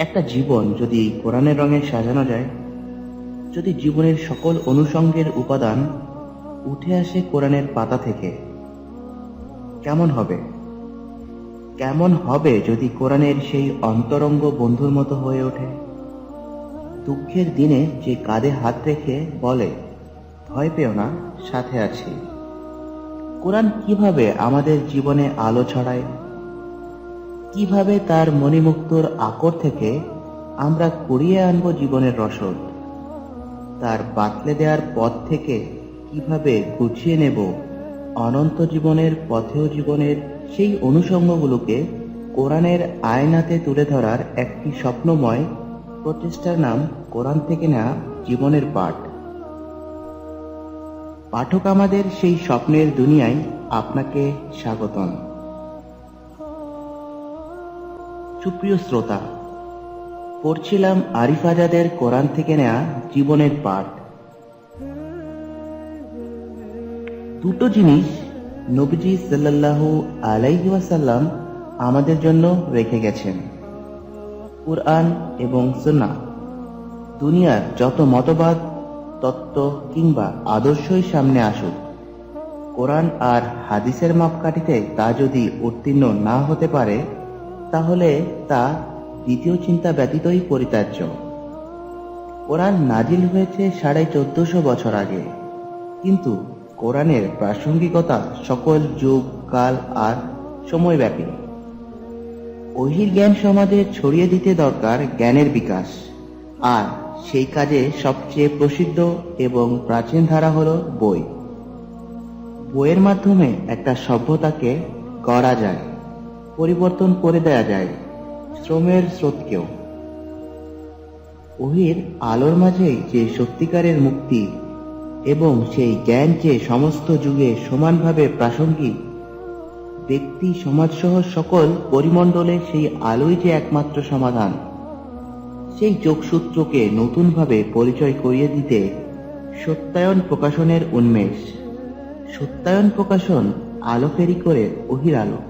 একটা জীবন যদি কোরআনের রঙে সাজানো যায়, যদি জীবনের সকল অনুষঙ্গের উপাদান উঠে আসে কোরআনের পাতা থেকে, কেমন হবে? কেমন হবে যদি কোরআনের সেই অন্তরঙ্গ বন্ধুর মতো হয়ে ওঠে? দুঃখের দিনে যে কাঁধে হাত রেখে বলে, ভয় পেও না, সাথে আছি। কোরআন কীভাবে আমাদের জীবনে আলো ছড়ায়? কীভাবে তার মণিমুক্তর আকর থেকে আমরা কুড়িয়ে আনব জীবনের রসদ? তার বাতলে দেওয়ার পথ থেকে কীভাবে গুছিয়ে নেব অনন্ত জীবনের পথেও জীবনের সেই অনুষঙ্গগুলোকে কোরআনের আয়নাতে তুলে ধরার একটি স্বপ্নময় প্রচেষ্টার নাম কোরআন থেকে নেওয়া জীবনের পাঠ। পাঠক আমাদের সেই স্বপ্নের দুনিয়ায় আপনাকে স্বাগতম। সুপ্রিয় শ্রোতা, পড়ছিলাম আরিফ আজাদের কোরআন থেকে নেয়া জীবনের পাঠ। দুটো জিনিস নবীজি সাল্লাল্লাহু আলাইহি ওয়াসাল্লাম আমাদের জন্য রেখে গেছেন, কুরআন এবং সুন্নাহ। দুনিয়ার যত মতবাদ, তত্ত্ব কিংবা আদর্শই সামনে আসুক, কোরআন আর হাদিসের মাপকাঠিতে তা যদি উত্তীর্ণ না হতে পারে তাহলে তা দ্বিতীয় চিন্তা ব্যতীতই পরিত্যাজ্য। কোরআন নাজিল হয়েছে সাড়ে চোদ্দশো বছর আগে। কিন্তু কোরআনের প্রাসঙ্গিকতা সকল যুগ, কাল আর সময়ব্যাপী। ওহির জ্ঞান সমাজে ছড়িয়ে দিতে দরকার জ্ঞানের বিকাশ। আর সেই কাজে সবচেয়ে প্রসিদ্ধ এবং প্রাচীন ধারা হলো বই। বইয়ের মাধ্যমে একটা সভ্যতাকে করা যায়। পরিবর্তন করে দেয়া যায় শ্রমের স্রোতকেও। ওহির আলোর মাঝেই যে সত্যিকারের মুক্তি এবং সেই জ্ঞান যে সমস্ত যুগে সমানভাবে প্রাসঙ্গিক, ব্যক্তি, সমাজসহ সকল পরিমণ্ডলে সেই আলোই যে একমাত্র সমাধান, সেই যোগসূত্রকে নতুনভাবে পরিচয় করিয়ে দিতে সত্যায়ন প্রকাশনের উন্মেষ। সত্যায়ন প্রকাশন আলো ফেরি করে অহির আলো।